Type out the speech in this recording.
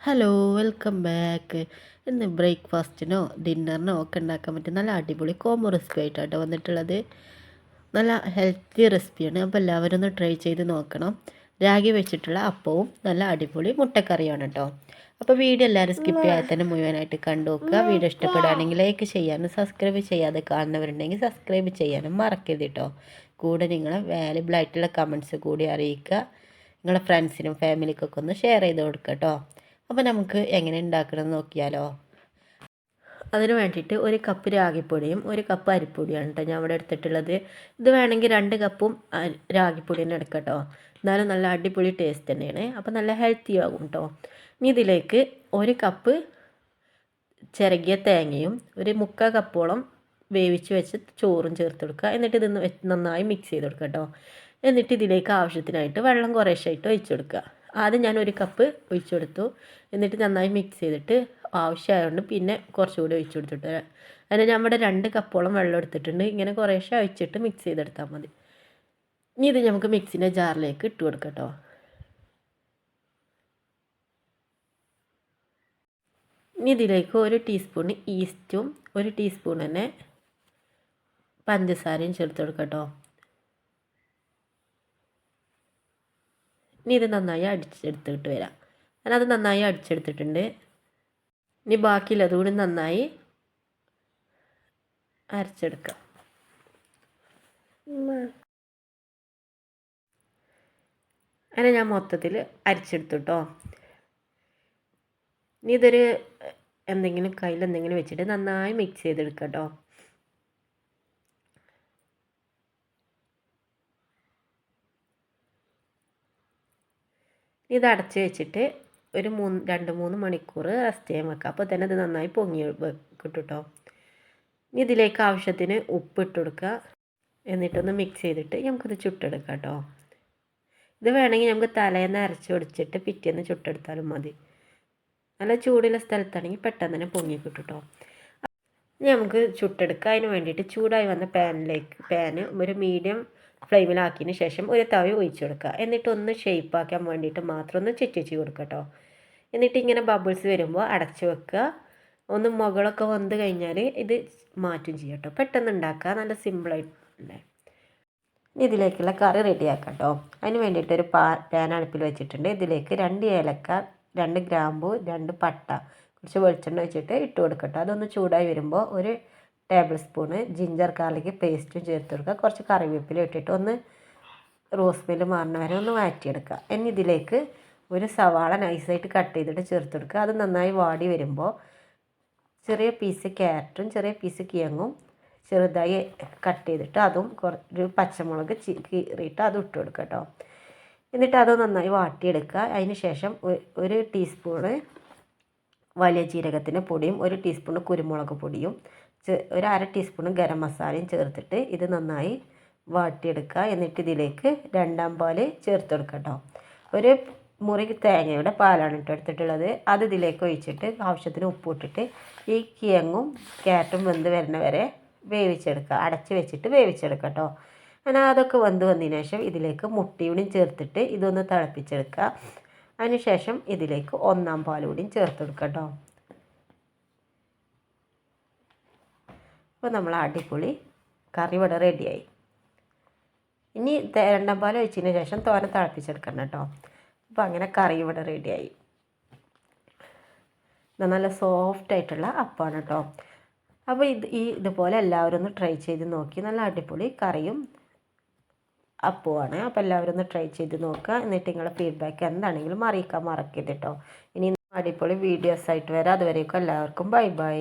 Hello welcome back ഇന്ന് ബ്രേക്ക്ഫാസ്റ്റിനോ ഡിന്നറിനോ ഒക്കെ ഉണ്ടാക്കാൻ പറ്റും നല്ല അടിപൊളി കോമോ റെസിപ്പി ആയിട്ടാണ് വന്നിട്ടുള്ളത്. നല്ല ഹെൽത്തി റെസിപ്പിയാണ് അപ്പോൾ എല്ലാവരും ഒന്ന് ട്രൈ ചെയ്ത് നോക്കണം. രാഗി വെച്ചിട്ടുള്ള അപ്പവും നല്ല അടിപൊളി മുട്ടക്കറിയാണ് കേട്ടോ അപ്പോൾ വീഡിയോ എല്ലാവരും സ്കിപ്പ് ചെയ്യാതെ തന്നെ മുഴുവനായിട്ട് കണ്ടു നോക്കുക വീഡിയോ ഇഷ്ടപ്പെടുകയാണെങ്കിൽ ലൈക്ക് ചെയ്യാനും സബ്സ്ക്രൈബ് ചെയ്യാതെ കാണുന്നവരുണ്ടെങ്കിൽ സബ്സ്ക്രൈബ് ചെയ്യാനും മറക്കരുത് കേട്ടോ കൂടെ നിങ്ങളെ വാല്യബിൾ ആയിട്ടുള്ള കമൻസ് കൂടി അറിയിക്കുക. നിങ്ങളുടെ ഫ്രണ്ട്സിനും ഫാമിലിക്കൊക്കെ ഒന്ന് ഷെയർ ചെയ്ത് കൊടുക്കുക കേട്ടോ അപ്പോൾ നമുക്ക് എങ്ങനെ ഉണ്ടാക്കണം നോക്കിയാലോ? അതിന് വേണ്ടിയിട്ട് ഒരു കപ്പ് രാഗിപ്പൊടിയും ഒരു കപ്പ് അരിപ്പൊടിയാണ് കേട്ടോ ഞാൻ ഇവിടെ എടുത്തിട്ടുള്ളത്. ഇത് വേണമെങ്കിൽ രണ്ട് കപ്പും രാഗിപ്പൊടി തന്നെ എടുക്കാം കേട്ടോ. എന്നാലും നല്ല അടിപൊളി ടേസ്റ്റ് തന്നെയാണ്. അപ്പോൾ നല്ല ഹെൽത്തി ആകും കേട്ടോ. ഇനി ഇതിലേക്ക് ഒരു കപ്പ് ചിരകിയ തേങ്ങയും ഒരു മുക്കാൽ കപ്പോളം വേവിച്ച് വെച്ച് ചോറും ചേർത്ത് കൊടുക്കുക. എന്നിട്ട് ഇത് നന്നായി മിക്സ് ചെയ്ത് കൊടുക്കുക കേട്ടോ. എന്നിട്ട് ഇതിലേക്ക് ആവശ്യത്തിനായിട്ട് വെള്ളം കുറേശ്ശായിട്ട് ഒഴിച്ചു കൊടുക്കുക. ആദ്യം ഞാൻ ഒരു കപ്പ് ഒഴിച്ചു കൊടുത്തു എന്നിട്ട് നന്നായി മിക്സ് ചെയ്തിട്ട് ആവശ്യമായതുകൊണ്ട് പിന്നെ കുറച്ചുകൂടി ഒഴിച്ചു കൊടുത്തിട്ട് അതിന് ഇവിടെ രണ്ട് കപ്പോളം വെള്ളം എടുത്തിട്ടുണ്ട്. ഇങ്ങനെ കുറേശ്ശെ ഒഴിച്ചിട്ട് മിക്സ് ചെയ്തെടുത്താൽ മതി. ഇനി ഇത് നമുക്ക് മിക്സിന്റെ ജാറിലേക്ക് ഇട്ട് കൊടുക്കട്ടോ ഇനി ഇതിലേക്ക് ഒരു ടീസ്പൂൺ ഈസ്റ്റും ഒരു ടീസ്പൂൺ തന്നെ പഞ്ചസാരയും ചേർത്ത് കൊടുക്കാം ഇനി ഇത് നന്നായി അടിച്ചെടുത്തിട്ട് വരാം. ഞാനത് നന്നായി അടിച്ചെടുത്തിട്ടുണ്ട്. ഇനി ബാക്കിയുള്ളത് കൂടി നന്നായി അരച്ചെടുക്കാം. അങ്ങനെ ഞാൻ മൊത്തത്തിൽ അരച്ചെടുത്തു കേട്ടോ ഇനി ഇതൊരു എന്തെങ്കിലും കയ്യിൽ എന്തെങ്കിലും വെച്ചിട്ട് നന്നായി മിക്സ് ചെയ്തെടുക്കാം കേട്ടോ ഇത് അടച്ച് വെച്ചിട്ട് ഒരു മൂന്ന് രണ്ട് മൂന്ന് മണിക്കൂർ റെസ്റ്റ് ചെയ്യാൻ വെക്കുക. അപ്പോൾ തന്നെ ഇത് നന്നായി പൊങ്ങി കിട്ടും ഇനി ഇതിലേക്ക് ആവശ്യത്തിന് ഉപ്പ് ഇട്ട് കൊടുക്കുക. എന്നിട്ടൊന്ന് മിക്സ് ചെയ്തിട്ട് നമുക്കിത് ചുട്ടെടുക്കാം കേട്ടോ ഇത് വേണമെങ്കിൽ നമുക്ക് തലേന്ന് അരച്ച് ഒടിച്ചിട്ട് പിറ്റേന്ന് ചുട്ടെടുത്താലും മതി. നല്ല ചൂടുള്ള സ്ഥലത്താണെങ്കിൽ പെട്ടെന്ന് തന്നെ പൊങ്ങി കിട്ടും കേട്ടോ നമുക്ക് ചുട്ടെടുക്കാൻ അതിന് വേണ്ടിയിട്ട് ചൂടായി വന്ന പാനിലേക്ക് പാന് ഒരു മീഡിയം ഫ്ലെയിമിലാക്കിയതിന് ശേഷം ഒരു തവി ഒഴിച്ചു കൊടുക്കുക. എന്നിട്ട് ഒന്ന് ഷേപ്പ് ആക്കാൻ വേണ്ടിയിട്ട് മാത്രം ഒന്ന് ചെറ്റിച്ച് കൊടുക്കുക കേട്ടോ എന്നിട്ട് ഇങ്ങനെ ബബിൾസ് വരുമ്പോൾ അടച്ചു വെക്കുക. ഒന്ന് മുകളൊക്കെ വന്ന് കഴിഞ്ഞാൽ ഇത് മാറ്റും ചെയ്യും കേട്ടോ പെട്ടെന്ന് ഉണ്ടാക്കുക. നല്ല സിമ്പിളായിട്ടുണ്ട് ഇതിലേക്കുള്ള കറി റെഡിയാക്കാം കേട്ടോ അതിന് വേണ്ടിയിട്ട് ഒരു പാ പാൻ അടുപ്പിൽ വെച്ചിട്ടുണ്ട്. ഇതിലേക്ക് രണ്ട് ഏലക്ക രണ്ട് ഗ്രാമ്പു രണ്ട് പട്ട കുറച്ച് വെളിച്ചെണ്ണ വെച്ചിട്ട് ഇട്ട് കൊടുക്കട്ടോ അതൊന്ന് ചൂടായി വരുമ്പോൾ ഒരു ടേബിൾ സ്പൂണ് ജിഞ്ചർ ഗാർലിക് പേസ്റ്റും ചേർത്ത് കൊടുക്കുക. കുറച്ച് കറിവേപ്പില ഇട്ടിട്ട് ഒന്ന് റോസ് മില്ല് മാറുന്ന വരെ ഒന്ന് മാറ്റിയെടുക്കുക ഇനി ഇതിലേക്ക് ഒരു സവാള നൈസായിട്ട് കട്ട് ചെയ്തിട്ട് ചേർത്ത് കൊടുക്കുക. അത് നന്നായി വാടി വരുമ്പോൾ ചെറിയ പീസ് ക്യാരറ്റും ചെറിയ പീസ് കിഴങ്ങും ചെറുതായി കട്ട് ചെയ്തിട്ട് അതും കുറച്ച് പച്ചമുളക് കീറിയിട്ട് അത് ഇട്ട് കൊടുക്കുക കേട്ടോ. എന്നിട്ട് അത് നന്നായി വാട്ടിയെടുക്കുക. അതിന് ശേഷം ഒരു ടീസ്പൂണ് വലിയ ജീരകത്തിന്റെ പൊടിയും ഒരു ടീസ്പൂണ് കുരുമുളക് പൊടിയും ഒരു അര ടീസ്പൂൺ ഗരം മസാലയും ചേർത്തിട്ട് ഇത് നന്നായി വാട്ടിയെടുക്കുക. എന്നിട്ട് ഇതിലേക്ക് രണ്ടാം പാൽ ചേർത്ത് കൊടുക്കുക കേട്ടോ ഒരു മുറി തേങ്ങയുടെ പാലാണ് ഇട്ട് എടുത്തിട്ടുള്ളത്. അത് ഇതിലേക്ക് ഒഴിച്ചിട്ട് ആവശ്യത്തിന് ഉപ്പ് ഇട്ടിട്ട് ഈ കിയങ്ങും ക്യാരറ്റും വെന്ത് വരുന്ന വരെ വേവിച്ചെടുക്കുക. അടച്ച് വെച്ചിട്ട് വേവിച്ചെടുക്കുക കേട്ടോ അങ്ങനെ അതൊക്കെ വെന്ത് വന്നതിന് ശേഷം ഇതിലേക്ക് മുട്ടയൂടിയും ചേർത്തിട്ട് ഇതൊന്ന് തിളപ്പിച്ചെടുക്കുക. അതിനുശേഷം ഇതിലേക്ക് ഒന്നാം പാൽ കൂടിയും ചേർത്ത് കൊടുക്കുക കേട്ടോ അപ്പോൾ നമ്മൾ അടിപൊളി കറി ഇവിടെ റെഡിയായി. ഇനി രണ്ടാം പാൽ ഒഴിച്ചതിന് ശേഷം തോന തിളപ്പിച്ചെടുക്കണം കേട്ടോ. അപ്പോൾ അങ്ങനെ കറി ഇവിടെ റെഡിയായി നല്ല സോഫ്റ്റ് ആയിട്ടുള്ള അപ്പമാണ് കേട്ടോ. അപ്പോൾ ഇത് ഈ ഇതുപോലെ എല്ലാവരും ഒന്ന് ട്രൈ ചെയ്ത് നോക്കി. നല്ല അടിപൊളി കറിയും അപ്പുമാണ് അപ്പോൾ എല്ലാവരും ഒന്ന് ട്രൈ ചെയ്ത് നോക്കുക. എന്നിട്ട് നിങ്ങളുടെ ഫീഡ്ബാക്ക് എന്താണെങ്കിലും അറിയിക്കാൻ മറക്കരുത് കേട്ടോ. ഇനി അടിപൊളി വീഡിയോസ് ആയിട്ട് വരാം. അതുവരേക്കും എല്ലാവർക്കും ബൈ ബൈ